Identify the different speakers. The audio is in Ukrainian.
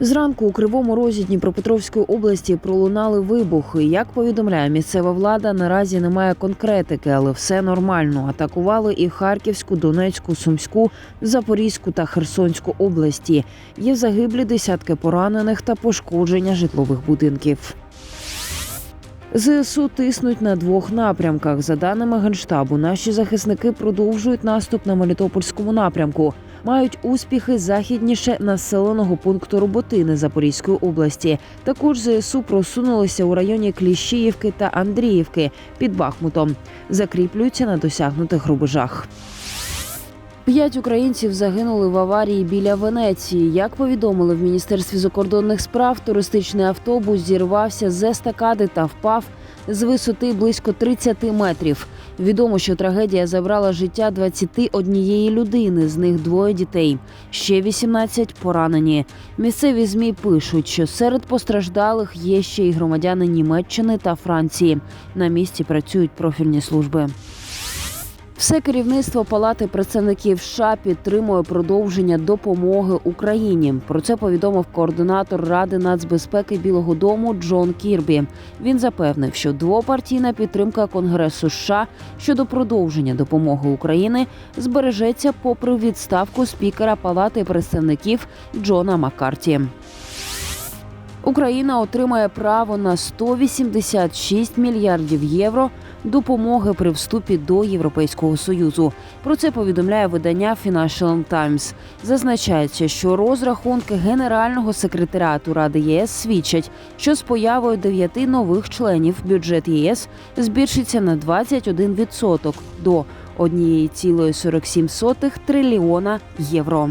Speaker 1: Зранку у кривому розі Дніпропетровської області пролунали вибухи. Як повідомляє місцева влада, наразі немає конкретики, але все нормально. Атакували і Харківську, Донецьку, Сумську, Запорізьку та Херсонську області. Є загиблі десятки поранених та пошкодження житлових будинків. ЗСУ тиснуть на двох напрямках. За даними генштабу, наші захисники продовжують наступ на Мелітопольському напрямку. Мають успіхи західніше населеного пункту Роботини Запорізької області. Також ЗСУ просунулися у районі Кліщіївки та Андріївки під Бахмутом. Закріплюються на досягнутих рубежах. П'ять українців загинули в аварії біля Венеції. Як повідомили в міністерстві закордонних справ, туристичний автобус зірвався з естакади та впав з висоти близько 30 метрів. Відомо, що трагедія забрала життя 21 людини, з них двоє дітей. Ще 18 поранені. Місцеві змі пишуть, що серед постраждалих є ще й громадяни Німеччини та Франції. На місці працюють профільні служби. Все керівництво Палати представників США підтримує продовження допомоги Україні. Про це повідомив координатор Ради нацбезпеки Білого Дому Джон Кірбі. Він запевнив, що двопартійна підтримка Конгресу США щодо продовження допомоги Україні збережеться попри відставку спікера Палати представників Джона Маккарті. Україна отримає право на 186 мільярдів євро допомоги при вступі до Європейського союзу. Про це повідомляє видання Financial Times. Зазначається, що розрахунки генерального секретаріату Ради ЄС свідчать, що з появою дев'яти нових членів бюджет ЄС збільшиться на 21% до 1,47 трильйона євро.